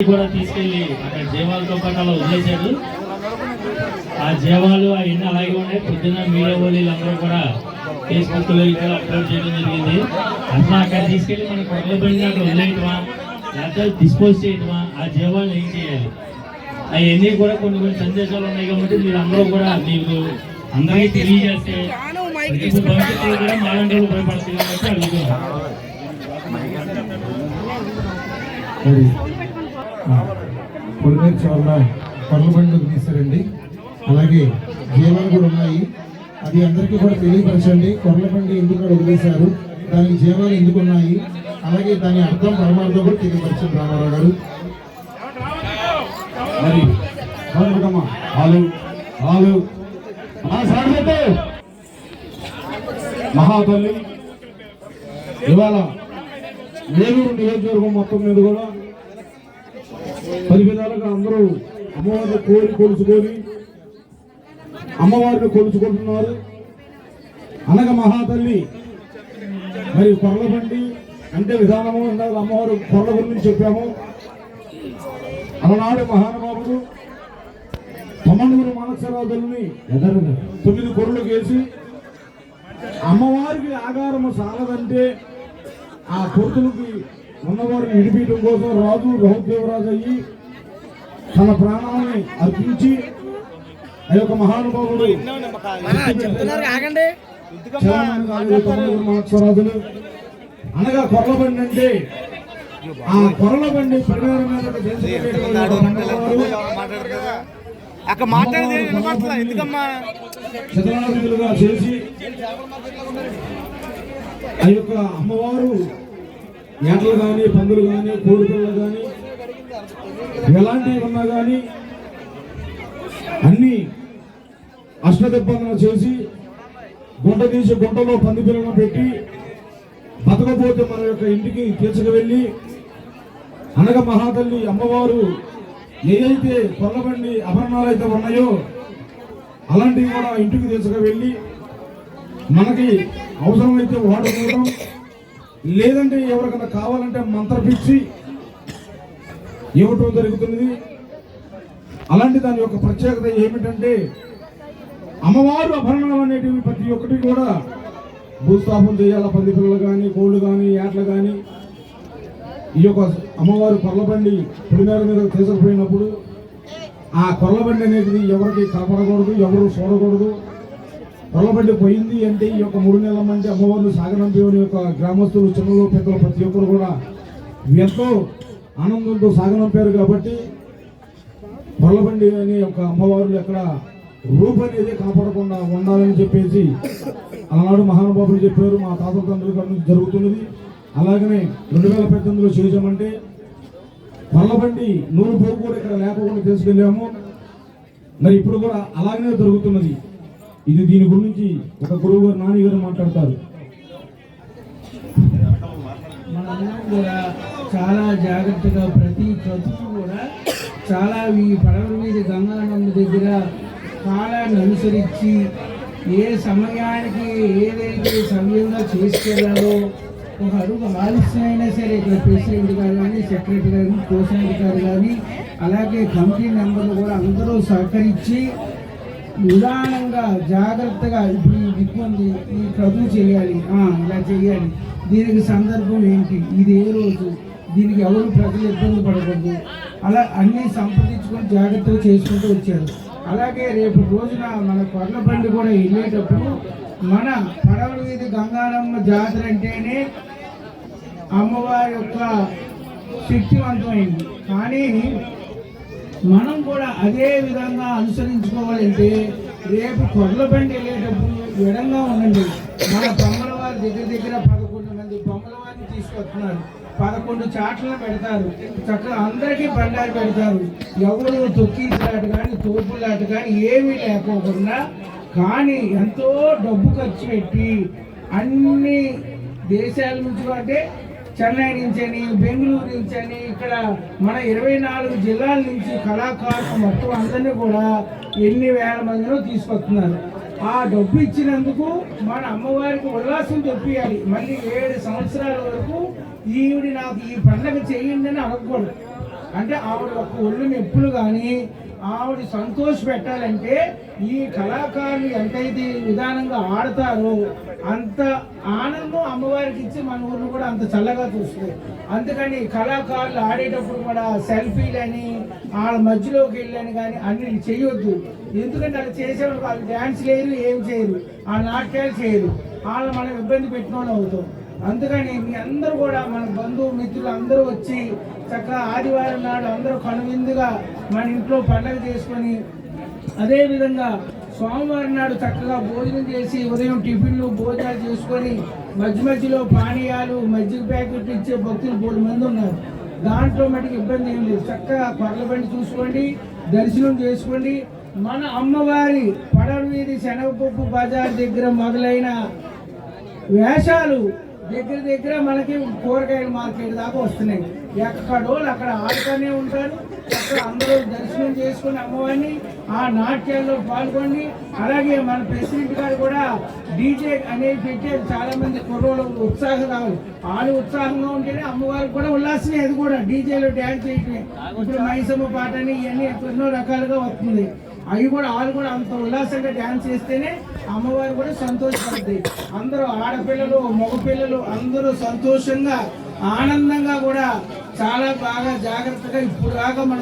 కూడా తీసుకెళ్ళి అక్కడ జీవాలతో పాటు అలా వదిలేశాడు ఆ జీవాలు ఆ ఎన్ని అలాగే ఉన్నాయి. పొద్దున్న మీడియా వాళ్ళు అందరూ కూడా ఫేస్బుక్లో ఇక్కడ అప్లోడ్ చేయడం జరిగింది. అసలు అక్కడ తీసుకెళ్ళి మన కొట్ల బండి అక్కడ వదిలేయటమా? లేకపోతే డిస్పోజ్ చేయటమా? ఆ జీవాలను ఏం చేయాలి? అవన్నీ కూడా కొన్ని కొన్ని సందేశాలు ఉన్నాయి కాబట్టి మీరు అందరూ కూడా మీకు అందరికీ తెలియజేస్తే భవిష్యత్తులో కూడా మాలాంటి వాళ్ళు భయపడతారు కాబట్టి అడుగుతున్నాం మరి పనుల బండ్లు తీసారండి. అలాగే జీవాలు కూడా ఉన్నాయి. అది అందరికీ కూడా తెలియపరచండి. కొర్ల బండి ఎందుకు వదిలేశారు? దానికి జీవాలు ఎందుకు ఉన్నాయి? అలాగే దాని అర్థం పరమార్థం కూడా తెలియపరచండి రామారావు గారు. మరి హాలు హాలు మహాతల్లి ఇవాళ ఏలూరు నియోజకవర్గం మొత్తం మీద కూడా పది విధాలుగా అందరూ అమ్మవారిని కోరి కొలుచుకొని అమ్మవారిని కొలుచుకుంటున్నారు. అనగ మహాతల్లి. మరి పర్లబండి అంటే విధానము ఇందాక అమ్మవారు కొరల గురించి చెప్పాము. అలనాడు మహానుభావుడు తొమ్మండుగురు మానసరాజుల్ని తొమ్మిది కొర్రలు వేసి అమ్మవారికి ఆగారము సాలదంటే ఆ కొడుకులకి ఉన్నవారిని విడిపించడం కోసం రాజు రహోద్దేవరాజు అయ్యి తన ప్రాణాలని అర్పించి ఆ యొక్క మహానుభావుడు మహోత్సవరాజులు అనగా కొర్లబండి అంటే ఆ కొర్లబండి రంగవారు అక్కడ మాట్లాడేది ఎందుకమ్మా? చేసి ఆ యొక్క అమ్మవారు ఏటలు కానీ పందులు కానీ కోడిపిల్లలు కానీ ఎలాంటివి ఉన్నా కానీ అన్ని అష్టదిబ్బందన చేసి గుంట తీసి గుంటలో పంది పిల్లలను పెట్టి బతకపోతే మన యొక్క ఇంటికి తీసుకు వెళ్ళి అనగ మహాతల్లి అమ్మవారు ఏదైతే కొల్లబండి అభరణాలు అయితే ఉన్నాయో అలాంటివి కూడా ఇంటికి తీసుకువెళ్ళి మనకి అవసరమైతే వాడుకోవడం లేదంటే ఎవరికైనా కావాలంటే మంత్రపిచ్చి ఇవ్వటం జరుగుతున్నది. అలాంటి దాని యొక్క ప్రత్యేకత ఏమిటంటే అమ్మవారు ఆభరణాలు అనేటివి ప్రతి ఒక్కటి కూడా భూస్థాపన చేయాల? పంది పిల్లలు కానీ కోళ్ళు కానీ ఏట్లు కానీ ఈ యొక్క అమ్మవారు కొర్లబండి పులిమేర మీద తీసుకుపోయినప్పుడు ఆ కొర్లబండి అనేది ఎవరికి కనపడకూడదు ఎవరు చూడకూడదు. కొర్లబండి పోయింది అంటే ఈ యొక్క మూడు నెలల మంది అమ్మవారిని సాగనంపేవని యొక్క గ్రామస్తులు చిన్నలు పెద్దలు ప్రతి ఒక్కరు కూడా ఎంతో ఆనందంతో సాగనంపారు కాబట్టి కొర్లబండి అనే ఒక అమ్మవారు ఎక్కడ రూపు అనేది కాపాడకుండా ఉండాలని చెప్పేసి ఆనాడు మహానుభావులు చెప్పారు. మా తాతల తండ్రుల నుంచి జరుగుతున్నది. అలాగనే రెండు వేల పద్దెనిమిదిలో చేసామంటే కొర్లబండి నూరు పోగు కూడా ఇక్కడ లేకుండా తీసుకెళ్ళాము. మరి ఇప్పుడు కూడా అలాగనే జరుగుతున్నది. ఇది దీని గురించి ఒక గురువు గారు నాని గారు మాట్లాడతారు కూడా చాలా జాగ్రత్తగా ప్రతి చదువు కూడా చాలా ఈ పడవల మీద గంగానమ్మ దగ్గర కాలాన్ని అనుసరించి ఏ సమయానికి ఏదైతే సమయంగా చేసుకెళ్ళాలో ఒక అడుగు ఆలస్యం అయినా సరే ఇక్కడ ప్రెసిడెంట్ గారు కానీ సెక్రటరీ గారు కోశాధికారి గారు కానీ అలాగే కమిటీ మెంబర్లు కూడా అందరూ సహకరించి నిదానంగా జాగ్రత్తగా ఇప్పుడు ఈ దిక్కు ఉంది ఈ చదువు చేయాలి. ఇలా చేయాలి. దీనికి సందర్భం ఏంటి? ఇది ఏ రోజు? దీనికి ఎవరు ప్రజలు ఇబ్బంది పడకూడదు అలా అన్నీ సంప్రదించుకొని జాగ్రత్తగా చేసుకుంటూ వచ్చారు. అలాగే రేపు రోజున మన కొర్లబండి కూడా వెళ్ళేటప్పుడు మన పడవల వీధి గంగారమ్మ జాతర అంటేనే అమ్మవారి యొక్క శక్తివంతమైంది. కానీ మనం కూడా అదే విధంగా అనుసరించుకోవాలంటే రేపు కొర్ల బండి వెళ్ళేటప్పుడు ఎడంగా ఉండండి. మన బొమ్మల వారి దగ్గర దగ్గర పదకొండు మంది బొమ్మల వారిని తీసుకొస్తున్నారు. పదకొండు చాట్లను పెడతారు. చక్కగా అందరికీ బండారు పెడతారు. ఎవరు తొక్కించలాట కానీ తోపులాట కానీ ఏమీ లేకోకుండా కానీ ఎంతో డబ్బు ఖర్చు పెట్టి అన్ని దేశాల నుంచి అంటే చెన్నై నుంచి అని బెంగళూరు నుంచి అని ఇక్కడ మన ఇరవై నాలుగు జిల్లాల నుంచి కళాకారులు మొత్తం అందరినీ కూడా ఎన్ని వేల మందినో తీసుకొస్తున్నారు. ఆ డబ్బు ఇచ్చినందుకు మన అమ్మవారికి ఉల్లాసం తెప్పియాలి. మళ్ళీ ఏడు సంవత్సరాల వరకు ఈవిడి నాకు ఈ పండగ చేయండి అని అడగకూడదు. అంటే ఆవిడ ఒక ఒళ్ళు మెప్పులు కానీ ఆవిడ సంతోష పెట్టాలంటే ఈ కళాకారులు ఎంతైతే విధానంగా ఆడతారో అంత ఆనందం అమ్మవారికి ఇచ్చి మన ఊరిని కూడా అంత చల్లగా చూస్తుంది. అందుకని కళాకారులు ఆడేటప్పుడు కూడా సెల్ఫీలని వాళ్ళ మధ్యలోకి వెళ్ళని కానీ అన్ని చేయొద్దు. ఎందుకంటే అలా చేసేవాళ్ళు వాళ్ళు డ్యాన్స్ చేయరు ఏం చేయరు. ఆ నాట్యాలు చేయరు. వాళ్ళు మనం ఇబ్బంది పెట్టిన అవుతాం. అందుకని మీ అందరూ కూడా మన బంధువు మిత్రులు అందరూ వచ్చి చక్కగా ఆదివారం నాడు అందరూ కనువిందుగా మన ఇంట్లో పండగ చేసుకొని అదేవిధంగా సోమవారం నాడు చక్కగా భోజనం చేసి ఉదయం టిఫిన్లు భోజనాలు చేసుకొని మధ్య మధ్యలో పానీయాలు మజ్జిగ ప్యాకెట్లు ఇచ్చే భక్తులు మూడు మంది ఉన్నారు. దాంట్లో మటుకు ఇబ్బంది ఏం లేదు. చక్కగా పర్ల బండి చూసుకోండి దర్శనం చేసుకోండి. మన అమ్మవారి పడవ వీధి శనగపప్పు బజార్ దగ్గర మొదలైన వేషాలు దగ్గర దగ్గర మనకి కూరగాయల మార్కెట్ దాకా వస్తున్నాయి. ఎక్కడో అక్కడ ఆడుతూనే ఉంటారు. అక్కడ అందరూ దర్శనం చేసుకుని అమ్మవారిని ఆ నాట్యాల్లో పాల్గొని అలాగే మన ప్రెసిడెంట్ గారు కూడా డీజే అనేది పెట్టారు. చాలా మంది కుర్రోళ్ళు ఉత్సాహం రావాలి వాళ్ళు ఉత్సాహంగా ఉంటేనే అమ్మవారికి కూడా ఉల్లాసమే. అది కూడా డీజేలో డ్యాన్స్ చేయటమే ఇప్పుడు మైసమ్మ పాట అని ఇవన్నీ ఎన్నో రకాలుగా వస్తుంది. అవి కూడా వాళ్ళు కూడా అంత ఉల్లాసంగా డ్యాన్స్ చేస్తేనే అమ్మవారు కూడా సంతోషపడుతుంది అందరూ ఆడపిల్లలు మగపిల్లలు అందరూ సంతోషంగా ఆనందంగా కూడా చాలా బాగా జాగ్రత్తగా ఇప్పుడు దాకా మన